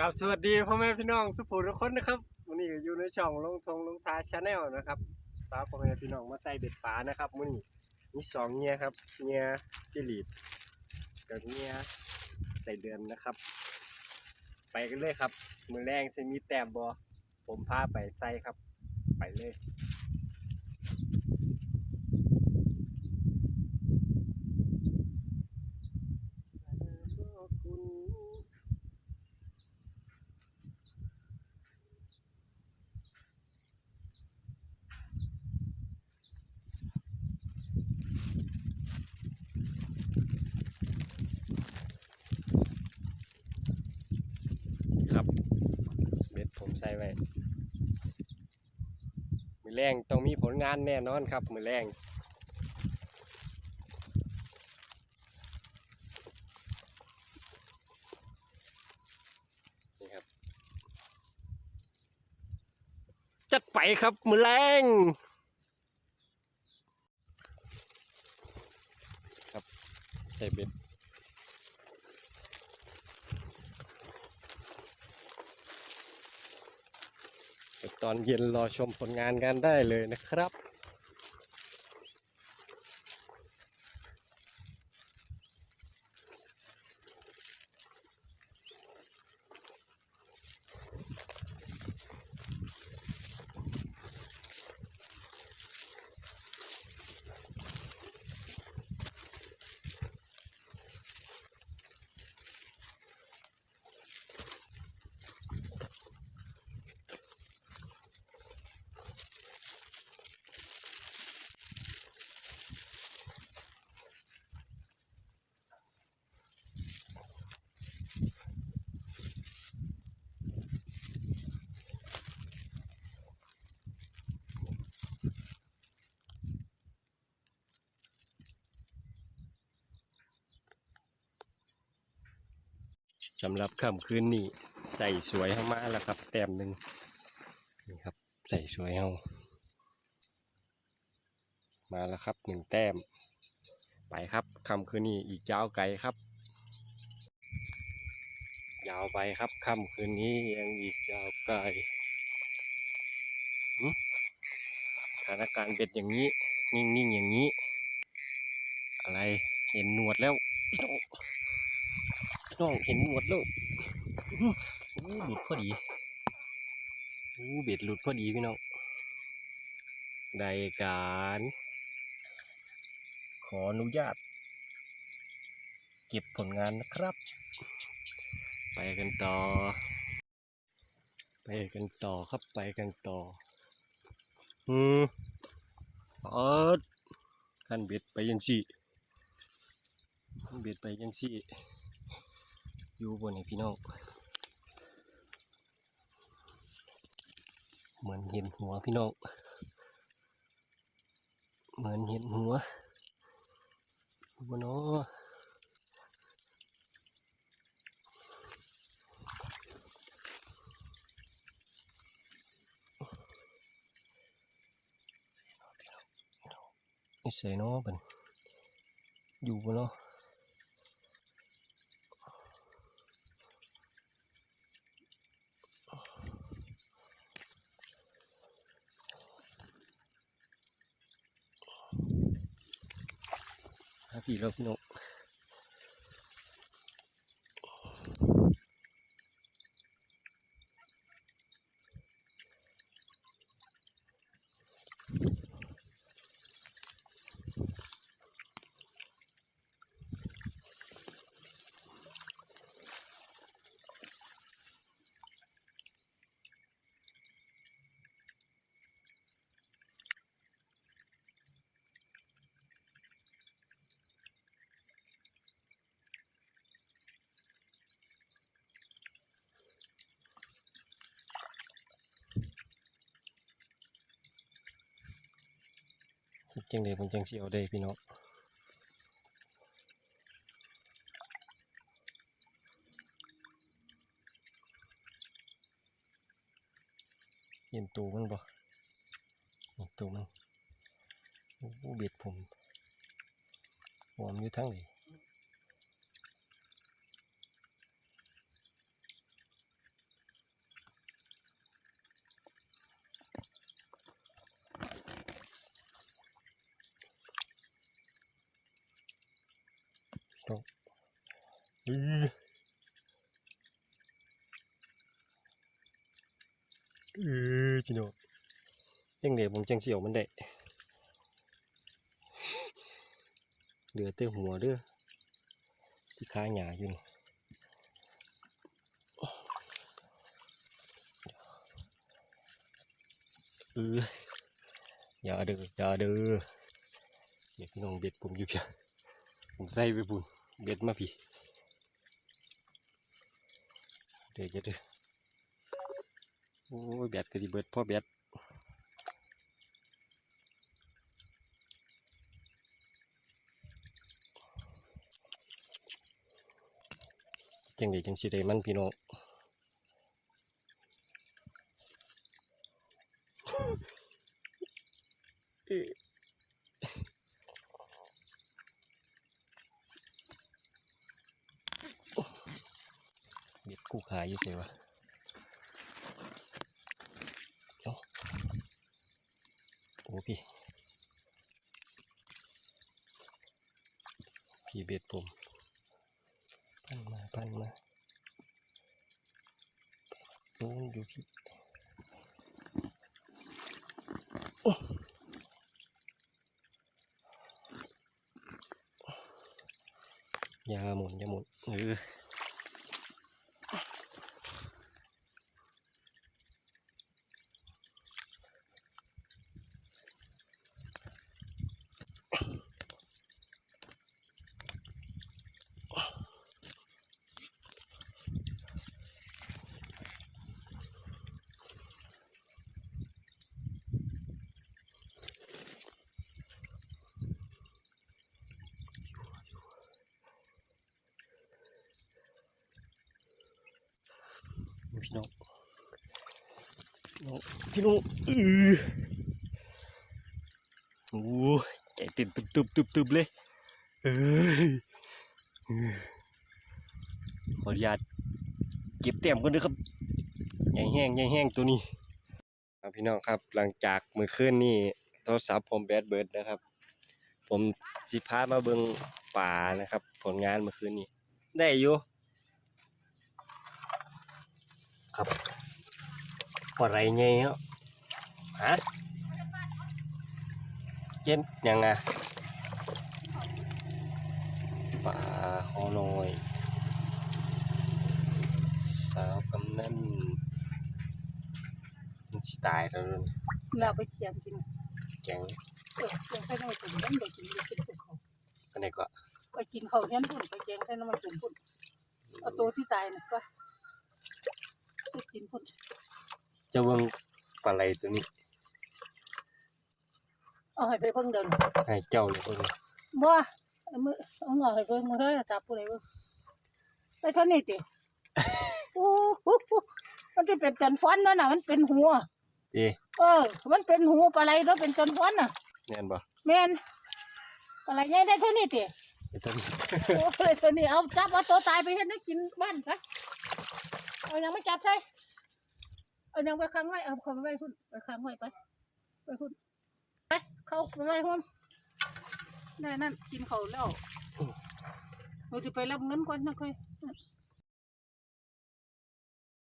กับสวัสดีพ่อแม่พี่น้องสุภูทุกคนนะครับวันนี้อยู่ในช่องลงทงลงทาชาแนลนะครับตาพ่อแม่พี่น้องมาใส่เบ็ดปลานะครับมื้อนี้มีสองเงี้ยครับเงี้ยจิลีดกับเงี้ยใส่เดือนนะครับ ไปกันเลยครับ มือแรงจะมีแต้มบอผมพาไปใส่ครับ ไปเลย ครับ เบ็ดผมใส่ไว้มือแรงต้องมีผลงานแน่นอนครับ มือแรงนี่ครับ จัดไปครับ มือแรงครับใส่เบ็ด ตอนเย็นรอชมผลงานกันได้เลยนะครับ สำหรับค่ำคืนนี้ใส่สวยเข้ามาแล้วครับ แต้มหนึ่งนี่ครับ ใส่สวยเอามาแล้วครับหนึ่งแต้ม ไปครับค่ำคืนนี้อีกยาวไกลครับ ยาวไปครับค่ำคืนนี้ยังอีกยาวไกลสถานการณ์เบ็ดอย่างนี้ นิ่งๆอย่างนี้ อะไรเห็นหนวดแล้วพี่น้อง พี่น้องเห็นหมดแล้วอื้ออู้หลุดพอดีอู้เบ็ดหลุดพอดีพี่น้องได้การ ขออนุญาต เก็บผลงานนะครับ ไปกันต่อ ไปกันต่อครับไปกันต่อ อืมเออกันเบ็ดไปยังสี่เบ็ดไปยังสี่ อยู่บนไอ้พี่น้องเหมือนเห็นหัวพี่น้องเหมือนเห็นหัวบนนาะนี่ใส่นาะเป็นอยู่บนเนาะห้าทีแล้วพี่น้อง จังเลยผมจังเสียวได้พี่น้องเห็นตูมันบ่เห็นตูมันบูเบ็ดผมหัวมอยู่ทั้งเลย ต้องอืออือพี่น้องยังเดี๋ยผมจังเสียวมันได้เหลือแต่หัวเด้อที่ค้าหยาอยู่นี่เอออย่าเด้ออย่าเด้อเดี๋ยวพี่น้องเบ็ดผมอยู่เพียงผมใส่ไปบุญ เบ็ดมาพี่เดี๋ยวจะเด้อโอ้ยเบดก็ดีเบิดพ่อเบ็ดจังเดจังสิได้มันพี่น้อง เบ็ดกูขายอยู่เสียวะเอ้าโอ้พี่พี่เบ็ดผมพันมาพันมาโน้นอยู่พี่อย่าหมุนอย่าหมุนเออ พี่น้องน้องพี่น้องออโอ้ใจเต้นตึบตึบตึบตึบเลยเอ้ยเอขออนุญาตเก็บเต็มกันด้วยครับใหญ่แห้งใหญ่แห้งตัวนี้พี่น้องครับหลังจากเมื่อคืนนี่โทรศัพท์ผมแบดเบิร์ดนะครับ ผมสิพามาเบิงป่านะครับ ผลงานเมื่อคืนนี้ได้อยู่ ครับปลาไหลไงเนาะฮะเย็นยังไงปลาคอน้อยสาวกำนันมันสิตายแล้วนั่นเราไปเจียมกินแกงเออเจียมแค่น้ำมันจุ่มน้ำเด็กกินกินพวกเขาอันไหนก็ไปกินเขาเฮี้ยนพุ่นไปเจียมแค่น้ำมันจุ่มพุ่นเอาตัวที่ตายน่ะก็ไป กินพุ่นเจะเบิ่งปลาไหลตัวนี้เอาให้ไปเพิ่งเดินให้เจ้าเลยเบิ่งบ่เอามือเอาเงาให้เพิ่งมือเท่าไหร่จับผู้ใดเบิ่งไปเท่านี้ติโอ้โหมันจะเป็นจันฟันนั่นน่ะมันเป็นหัวเอ๊ะเออ มันเป็นหูปลาไหลแล้วเป็นจันฟันน่ะแม่นบ่แม่นปลาไหลใหญ่ได้เท่านี้ติไอ้ตัวนี้โอ้ยตัวนี้เอาจับเอาตัวตายไปเฮ็ดให้กินบ้านไป เอายังไม่จับใส่เอายังไปค้างไว้เอาเขาไปไว้พุ่นไปค้างไว้ไปไปพุ่นไปเข้าไปไว้พุ่นได้นั่นกินเขาวแล้วเราจะไปรับเงินก่อนนะค่อย